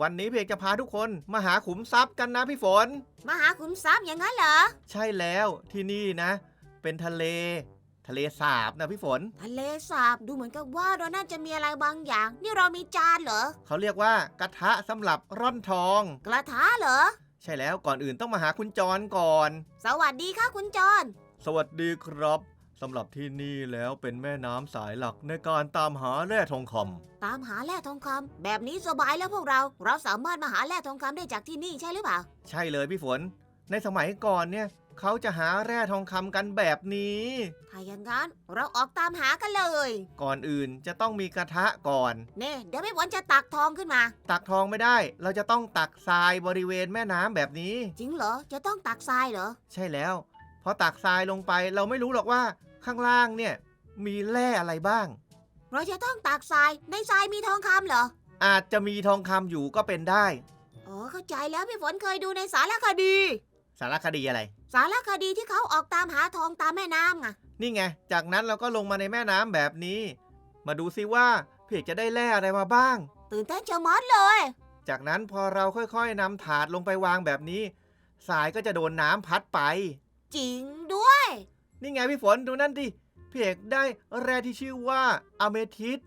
วันนี้เพกจะพาทุกคนมาหาขุมทรัพย์กันนะพี่ฝน มาหาขุมทรัพย์อย่างนั้นเหรอ ใช่แล้วที่นี่นะ เป็นทะเล ทะเลสาบนะพี่ฝน ทะเลสาบดูเหมือนกับว่าเราน่าจะมีอะไรบางอย่าง นี่เรามีจานเหรอ เขาเรียกว่ากระทะสำหรับร่อนทอง กระทะเหรอ ใช่แล้วก่อนอื่นต้องมาหาคุณจรก่อน สวัสดีค่ะคุณจอนสวัสดีครับ สำหรับที่นี่แล้วเป็นแม่น้ำสายหลักในการตามหาแร่ทองคำตามหาแร่ทองคำแบบนี้สบายแล้วพวกเรา เราสามารถมาหาแร่ทองคำได้จากที่นี่ใช่หรือเปล่าใช่เลยพี่ฝน ในสมัยก่อนเนี่ย เขาจะหาแร่ทองคำกันแบบนี้ ถ้าอย่างนั้นเราออกตามหากันเลยก่อนอื่นจะต้องมีกระทะก่อน เน่เดี๋ยวพี่ฝนจะตักทองขึ้นมา ตักทองไม่ได้ เราจะต้องตักทรายบริเวณแม่น้ำแบบนี้ จริงเหรอจะต้องตักทรายเหรอ ใช่แล้ว พอตักทรายลงไปเราไม่รู้หรอกว่า ข้างล่างเนี่ยมีแร่อะไรบ้าง เราจะต้องตักทราย ในทรายมีทองคำเหรอ อาจจะมีทองคำอยู่ก็เป็นได้ อ๋อ เข้าใจแล้วพี่ฝนเคยดูในสารคดี สารคดีอะไร สารคดีที่เขาออกตามหาทองตามแม่น้ำไงนี่ไง จากนั้นเราก็ลงมาในแม่น้ำแบบนี้ มาดูซิว่าพี่เอกจะได้แร่อะไรมาบ้าง ตื่นเต้นชะมัดเลย จากนั้นพอเราค่อยๆนำถาดลงไปวางแบบนี้ สายก็จะโดนน้ำพัดไป จริงด้วย นี่ไงพี่ฝนดูนั่นดิพี่เอกได้แร่ที่ชื่อว่าอะเมทิส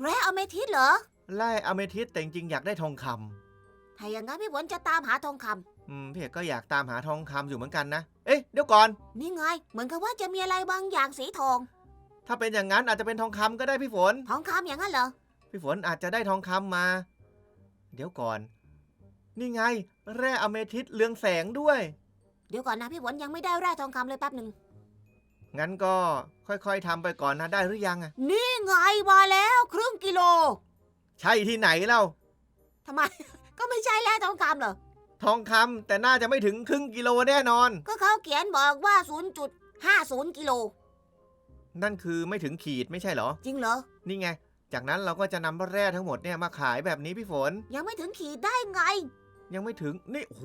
แร่อเมทิสเหรอ แร่อะเมทิสแต่จริงๆอยากได้ทองคำถ้าอย่างนั้นพี่ฝนจะตามหาทองคำอืมพี่เอกก็อยากตามหาทองคำอยู่เหมือนกันนะ เอ๊ะเดี๋ยวก่อน นี่ไง เหมือนกับว่าจะมีอะไรบางอย่างสีทอง ถ้าเป็นอย่างนั้นอาจจะเป็นทองคำก็ได้พี่ฝน ทองคำอย่างนั้นเหรอ พี่ฝนอาจจะได้ทองคำมา เดี๋ยวก่อน นี่ไง แร่อะเมทิสเรืองแสงด้วย เดี๋ยวก่อนนะพี่ฝนยังไม่ได้แร่ทองคำเลยแป๊บหนึ่ง งั้นก็ค่อยๆทำไปก่อนนะได้หรือยังอะนี่ไงมาแล้วครึ่งกิโลใช่ที่ไหนเล่าทำไม ก็ไม่ใช่แร่ทองคำเหรอ ทองคำแต่น่าจะไม่ถึงครึ่งกิโลแน่นอน ก็เขาเขียนบอกว่า 0.50 กิโล นั่นคือไม่ถึงขีดไม่ใช่เหรอ จริงเหรอ นี่ไง จากนั้นเราก็จะนำแร่ทั้งหมดเนี่ยมาขายแบบนี้พี่ฝน ยังไม่ถึงขีดได้ไง ยังไม่ถึงนี่โอ้โห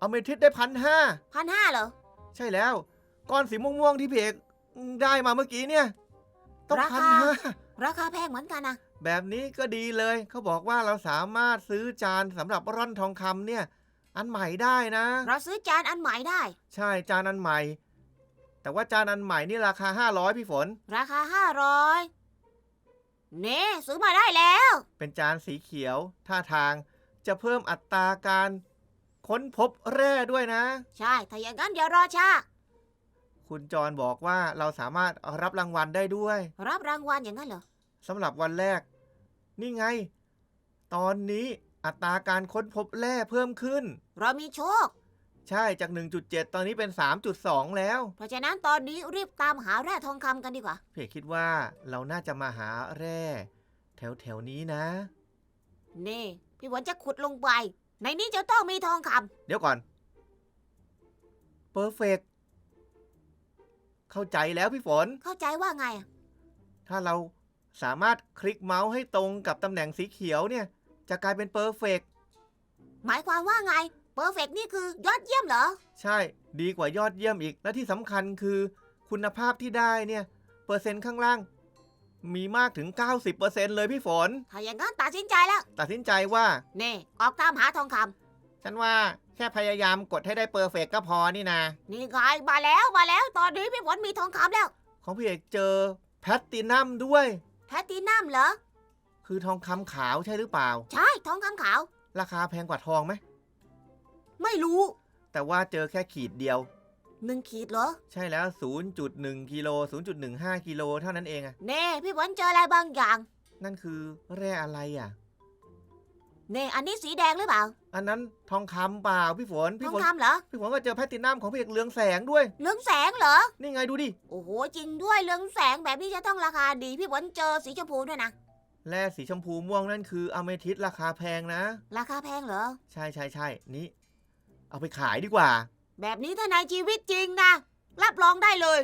อะเมทิสได้พันห้าพันห้าเหรอ ใช่แล้ว ก้อนสีม่วงๆที่เพเอกได้มาเมื่อกี้เนี่ย ต้องราพันคาห้าราคาแพงเหมือนกันนะแบบนี้ก็ดีเลย เขาบอกว่าเราสามารถซื้อจานสำหรับร่อนทองคำเนี่ย อันใหม่ได้นะ เราซื้อจานอันใหม่ได้ ใช่จานอันใหม่ แต่ว่าจานอันใหม่นี่ราคา500พี่ฝน ราคาห้าร้อยเน่ซื้อมาได้แล้ว เป็นจานสีเขียว ท่าทางจะเพิ่มอัตราการค้นพบแร่ด้วยนะ ใช่ ถ้าอย่างนั้นอย่ารอช้า คุณจรบอกว่าเราสามารถรับรางวัลได้ด้วย รับรางวัลอย่างนั้นเหรอ สำหรับวันแรก นี่ไง ตอนนี้อัตราการค้นพบแร่เพิ่มขึ้น เรามีโชค ใช่จาก 1.7 ตอนนี้เป็น 3.2 แล้ว เพราะฉะนั้นตอนนี้รีบตามหาแร่ทองคำกันดีกว่า เพจคิดว่าเราน่าจะมาหาแร่ แถวแถวๆนี้นะ นี่ พี่ฝนจะขุดลงไป ในนี้จะต้องมีทองคำ เดี๋ยวก่อน เพอร์เฟก เข้าใจแล้วพี่ฝน เข้าใจว่าไงอะถ้าเราสามารถคลิกเมาส์ให้ตรงกับตำแหน่งสีเขียวเนี่ย จะกลายเป็นเพอร์เฟกหมายความว่าไงเพอร์เฟกนี่คือยอดเยี่ยมเหรอ ใช่ดีกว่ายอดเยี่ยมอีก และที่สำคัญคือคุณภาพที่ได้เนี่ย เปอร์เซ็นต์ข้างล่าง มีมากถึง 90%เลยพี่ฝน ถ้าอย่างนั้นตัดสินใจแล้ว ตัดสินใจว่า นี่ ออกตามหาทองคำฉันว่า แค่พยายามกดให้ได้เพอร์เฟกก็พอนี่นะ นี่ไงมาแล้วมาแล้ว ตอนนี้พี่ฝนมีทองคำแล้ว ของพี่เอกเจอแพลตตินัมด้วย แพลตตินัมเหรอ คือทองคำขาวใช่หรือเปล่า ใช่ทองคำขาว ราคาแพงกว่าทองไหม ไม่รู้ แต่ว่าเจอแค่ขีดเดียวหนึ่งขีดเหรอ ใช่แล้ว 0.1กิโล0.15กิโลเท่านั้นเองอะเน่พี่ฝนเจออะไรบางอย่าง นั่นคือแร่อะไรอะเน่อันนี้สีแดงหรือเปล่า อันนั้นทองคำเปล่าพี่ฝนทพี่องฝนคำเหรอ พี่ฝนก็เจอแพลตตินัมของพี่เอกเรืองแสงด้วย เรืองแสงเหรอ นี่ไงดูดิโอ้โห จริงด้วย เรืองแสงแบบนี้จะต้องราคาดี พี่ฝนเจอสีชมพูด้วยนะ แร่สีชมพูม่วงนั่นคืออะเมทิสราคาแพงนะ ราคาแพงเหรอ ใช่ใช่ใช่นี่ เอาไปขายดีกว่า แบบนี้ถ้าในชีวิตจริงนะ รับรองได้เลย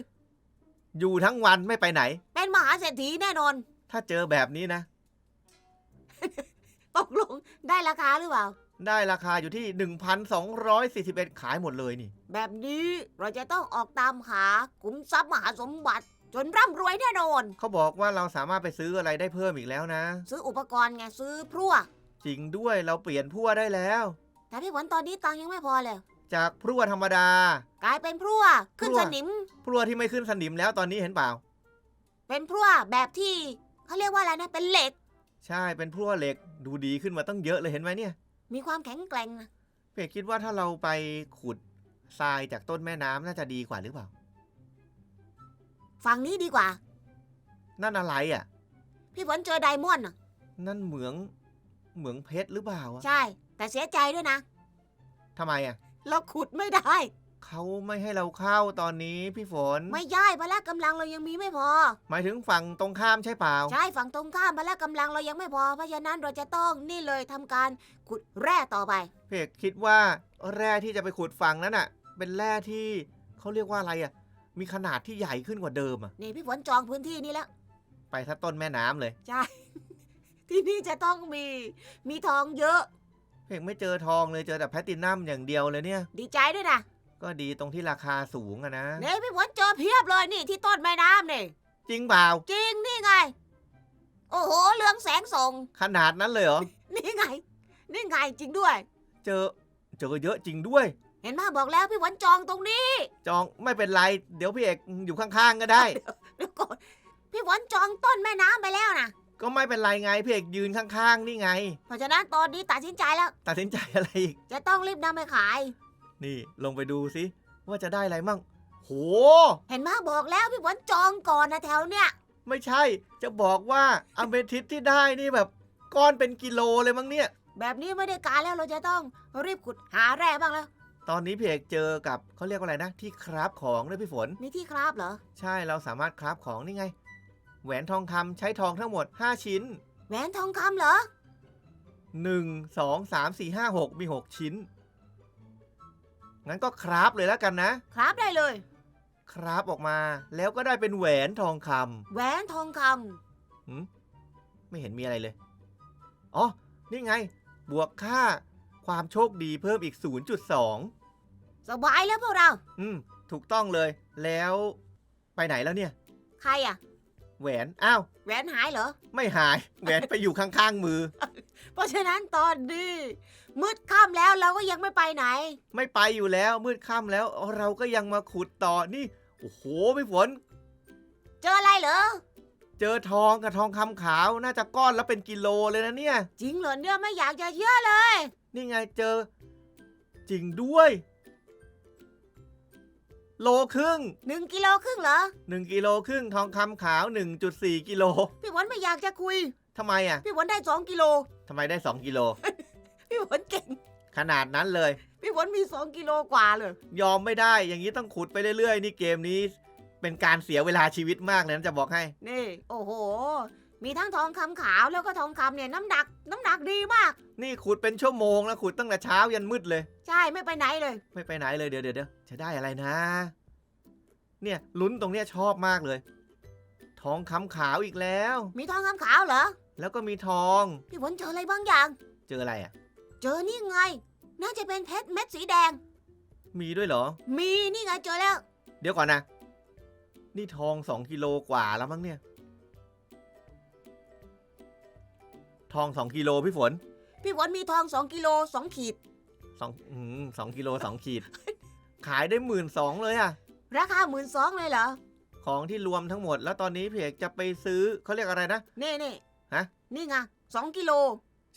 อยู่ทั้งวันไม่ไปไหน เป็นมหาเศรษฐีแน่นอน ถ้าเจอแบบนี้นะตกลง ได้ราคาหรือเปล่า ได้ราคาอยู่ที่ 1,241 ขายหมดเลยนี่ แบบนี้เราจะต้องออกตามหาขุมทรัพย์มหาสมบัติ จนร่ำรวยแน่นอน เขาบอกว่าเราสามารถไปซื้ออะไรได้เพิ่มอีกแล้วนะ ซื้ออุปกรณ์ไงซื้อพลั่วจริงด้วยเราเปลี่ยนพั่วได้แล้ว แต่พี่ฝนตอนนี้ตังค์ยังไม่พอเลย จากพั่วธรรมดา กลายเป็นพรั่วขึ้นพรั่วสนิมพั่วที่ไม่ขึ้นสนิมแล้วตอนนี้เห็นเปล่า เป็นพรั่วแบบที่เขาเรียกว่าอะไรนะเป็นเหล็ก ใช่เป็นพั่วเหล็กดูดีขึ้นมาตั้งเยอะเลยเห็นไหมเนี่ยมีความแข็งแกร่งนะเพียคิดว่าถ้าเราไปขุดทรายจากต้นแม่น้ำน่าจะดีกว่าหรือเปล่า ฝั่งนี้ดีกว่า นั่นอะไรอะ พี่ฝนเจอไดมอนด์น่ะนั่นเหมืองเหมืองเพชรหรือเปล่าอะใช่ แต่เสียใจด้วยนะทำไมอะ เราขุดไม่ได้ เขาไม่ให้เราเข้าตอนนี้พี่ฝน ไม่ย่ายพละกำลังเรายังมีไม่พอ หมายถึงฝั่งตรงข้ามใช่เปล่า ใช่ฝั่งตรงข้ามพละกำลังเรายังไม่พอ เพราะฉะนั้นเราจะต้องนี่เลยทำการขุดแร่ต่อไป เพกคิดว่าแร่ที่จะไปขุดฝั่งนั้นอะ เป็นแร่ที่เขาเรียกว่าอะไรอะ มีขนาดที่ใหญ่ขึ้นกว่าเดิมอะ นี่พี่ฝนจองพื้นที่นี้แล้ว ไปถ้าต้นแม่น้ำเลย ใช่ ที่นี่จะต้องมี มีทองเยอะ เพกไม่เจอทองเลยเจอแต่แพลตตินัมอย่างเดียวเลยเนี่ย ดีใจด้วยนะ ก็ดีตรงที่ราคาสูงอะนะนี่พี่ฝนเจอเพียบเลยนี่ที่ต้นแม่น้ำนี่ จริงเปล่า จริงนี่ไง โอ้โหเรืองแสงส่ง ขนาดนั้นเลยเหรอ นี่ไง นี่ไงจริงด้วย เจอ เจอเยอะจริงด้วย เห็นไหมบอกแล้วพี่ฝนจองตรงนี้จองไม่เป็นไร เดี๋ยวพี่เอกอยู่ข้างๆก็ได้ เดี๋ยวก่อนพี่ฝนจองต้นแม่น้ำไปแล้วนะก็ไม่เป็นไรไงพี่เอกยืนข้างๆ นี่ไง เพราะฉะนั้นตอนนี้ตัดสินใจแล้ว ตัดสินใจอะไรอีก จะต้องรีบนำไปขาย นี่ลงไปดูสิว่าจะได้อะไรมั่ง โห เห็นไหมบอกแล้วพี่ฝนจองก่อนนะแถวเนี้ยไม่ใช่จะบอกว่าอเมทิสที่ได้นี่แบบก้อนเป็นกิโลเลยมั้งเนี่ย แบบนี้ไม่ได้การแล้วเราจะต้องรีบขุดหาแร่บ้างแล้ว ตอนนี้พี่เอกเจอกับเขาเรียกว่าอะไรนะ ที่คราฟของด้วยพี่ฝน มีที่ครับเหรอ ใช่เราสามารถคราฟของนี่ไง แหวนทองคำใช้ทองทั้งหมด 5 ชิ้น แหวนทองคำเหรอ 1 2 3 4 5 6 มี 6 ชิ้น งั้นก็คราฟเลยแล้วกันนะ ครับได้เลย คราฟออกมา แล้วก็ได้เป็นแหวนทองคำแหวนทองคไม่เห็นมีอะไรเลย อ๋อ นี่ไง บวกค่าความโชคดีเพิ่มอีก 0.2ำสบายแล้วพวกเรา อืม ถูกต้องเลย แล้วไปไหนแล้วเนี่ย ใครอะแหวน อ้าว แหวนหายเหรอ ไม่หาย แหวนไปอยู่ข้างๆมือ เพราะฉะนั้นตอนนี้ มืดค่ำแล้วเราก็ยังไม่ไปไหน ไม่ไปอยู่แล้วมืดค่ำแล้วเราก็ยังมาขุดต่อนี่ โอ้โหพี่ฝน เจออะไรเหรอ เจอทองกับทองคำขาวน่าจะก้อนแล้วเป็นกิโลเลยนะเนี่ย จริงเหรอเนี่ยไม่อยากจะเชื่อเลย นี่ไงเจอ จริงด้วย โลครึ่งหนึ่งกิโลครึ่งเหรอ 1กิโลครึ่งทองคำขาว 1.4กิโล พี่ฝนไม่อยากจะคุย ทำไมอะ พี่ฝนได้สองกิโล ทำไมได้ 2 กิโล พี่ฝนเก่ง ขนาดนั้นเลย พี่ฝนมีสองกิโลกว่าเลย ยอมไม่ได้ อย่างนี้ต้องขุดไปเรื่อย ๆ นี่เกมนี้ เป็นการเสียเวลาชีวิตมากเลยนะจะบอกให้ นี่ โอ้โห มีทั้งทองคำขาวแล้วก็ทองคำเนี่ยน้ำหนัก น้ำหนักดีมาก นี่ขุดเป็นชั่วโมงแล้วขุดตั้งแต่เช้ายันมืดเลย ใช่ไม่ไปไหนเลย ไม่ไปไหนเลยเดี๋ยวเดี๋ยวเดี๋ยวจะได้อะไรนะ เนี่ยลุ้นตรงเนี้ยชอบมากเลย ทองคำขาวอีกแล้ว มีทองคำขาวเหรอ แล้วก็มีทอง พี่ฝนเจออะไรบางอย่าง เจออะไรอะ เจอนี่ไง น่าจะเป็นเพชรเม็ดสีแดง มีด้วยเหรอ มีนี่ไงเจอแล้ว เดี๋ยวก่อนนะ นี่ทองสองกิโลกว่าแล้วมั้งเนี่ย ทองสองกิโลพี่ฝนพี่ฝนมีทองสองกิโลสองขีดสองอืมสองกิโลสองขีด ขายได้หมื่นสองเลยอะราคาหมื่นสองเลยเหรอ ของที่รวมทั้งหมด แล้วตอนนี้พี่เอกจะไปซื้อเขาเรียกอะไรนะนี่นี่ฮะ นี่ไงสองกิโล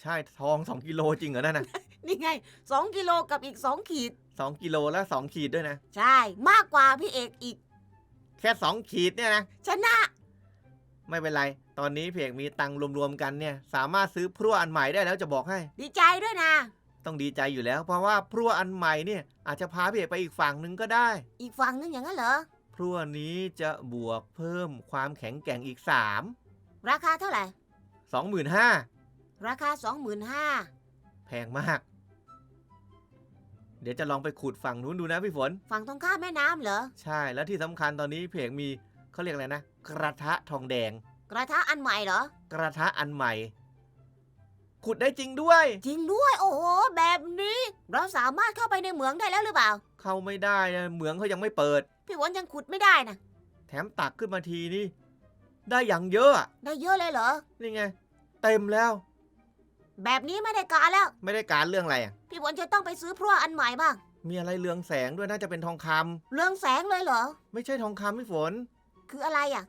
ใช่ทองสองกิโลจริงเหรอนั่นนะนี่ไงสองกิโลกับอีกสองขีด สองกิโลแล้วสองขีดด้วยนะ ใช่ มากกว่าพี่เอกอีก แค่สองขีดเนี่ยนะ ชนะ ไม่เป็นไร ตอนนี้พี่เอกมีตังค์รวมๆกันเนี่ย สามารถซื้อพรั่วอันใหม่ได้แล้วจะบอกให้ ดีใจด้วยนะ ต้องดีใจอยู่แล้ว เพราะว่าพรั่วอันใหม่เนี่ย อาจจะพาพี่เอกไปอีกฝั่งหนึ่งก็ได้ อีกฝั่งนึงอย่างนั้นเหรอ พรั่วนี้จะบวกเพิ่มความแข็งแกร่งอีก3ราคาเท่าไหร่ 25,000 ราคาสองหมื่นห้าแพงมาก เดี๋ยวจะลองไปขุดฝั่งนู้นดูนะพี่ฝน ฝั่งตรงข้ามแม่น้ำเหรอ ใช่แล้วที่สำคัญตอนนี้เพกมีเขาเรียกอะไรนะ กระทะทองแดง กระทะอันใหม่เหรอ กระทะอันใหม่ ขุดได้จริงด้วย จริงด้วยโอ้โห แบบนี้ เราสามารถเข้าไปในเหมืองได้แล้วหรือเปล่า เข้าไม่ได้นะเหมืองเขายังไม่เปิด พี่ฝนยังขุดไม่ได้นะแถมตักขึ้นมาทีนี่ ได้อย่างเยอะอะได้เยอะเลยเหรอ นี่ไง เต็มแล้ว แบบนี้ไม่ได้การแล้ว ไม่ได้การเรื่องอะไรอะพี่ฝนจะต้องไปซื้อพลั่วอันใหม่บ้าง มีอะไรเรืองแสงด้วยน่าจะเป็นทองคำเรืองแสงเลยเหรอ ไม่ใช่ทองคำพี่ฝน คืออะไรอะ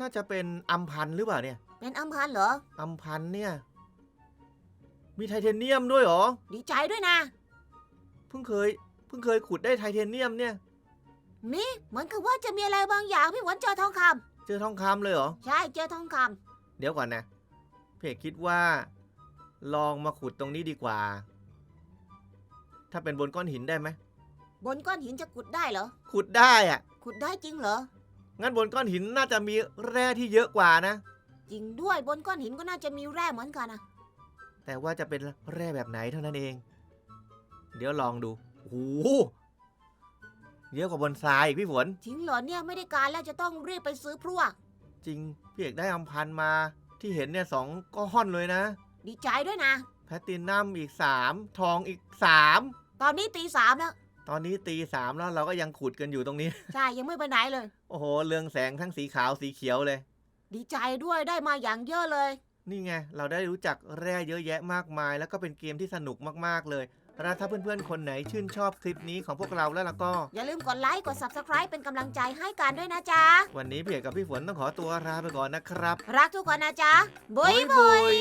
น่าจะเป็นอัมพันธ์หรือเปล่าเนี่ย เป็นอัมพันธ์เหรอ อัมพันธ์เนี่ย มีไทเทเนียมด้วยเหรอ ดีใจด้วยนะ เพิ่งเคย เพิ่งเคยขุดได้ไทเทเนียมเนี่ย นี่เหมือนกับว่าจะมีอะไรบางอย่างพี่ฝนเจอทองคำ เจอทองคำเลยเหรอ ใช่เจอทองคำเดี๋ยวก่อนนะเพจคิดว่า ลองมาขุดตรงนี้ดีกว่า ถ้าเป็นบนก้อนหินได้ไหมบนก้อนหินจะขุดได้เหรอ ขุดได้อะขุดได้จริงเหรอ งั้นบนก้อนหินน่าจะมีแร่ที่เยอะกว่านะ จริงด้วยบนก้อนหินก็น่าจะมีแร่เหมือนกันนะแต่ว่าจะเป็นแร่แบบไหนเท่านั้นเอง เดี๋ยวลองดูโอ้โห เยอะกว่าบนทรายอีกพี่ฝน จริงเหรอเนี่ยไม่ได้การแล้วจะต้องรีบไปซื้อพลั่วจริงพี่เอกได้อัมพันธ์มา ที่เห็นเนี่ยสองก้อนเลยนะ ดีใจด้วยนะ แพลตตินัมอีกสามทองอีกสามตอนนี้ตีสามแล้ว ตอนนี้ตีสามแล้วเราก็ยังขุดกันอยู่ตรงนี้ ใช่ยังไม่ไปไหนเลย โอ้โห เรืองแสงทั้งสีขาวสีเขียวเลย ดีใจด้วยได้มาอย่างเยอะเลย นี่ไง เราได้รู้จักแร่เยอะแยะมากมาย แล้วก็เป็นเกมที่สนุกมากๆเลย แล้วถ้าเพื่อนๆ คนไหนชื่นชอบคลิปนี้ของพวกเราแล้วล่ะก็ อย่าลืมกดไลค์ กด subscribe เป็นกำลังใจให้กันด้วยนะจ๊ะ วันนี้พี่เอกกับพี่ฝนต้องขอตัวลาไปก่อนนะครับ รักทุกคนนะจ๊ะ บุยบุบุยย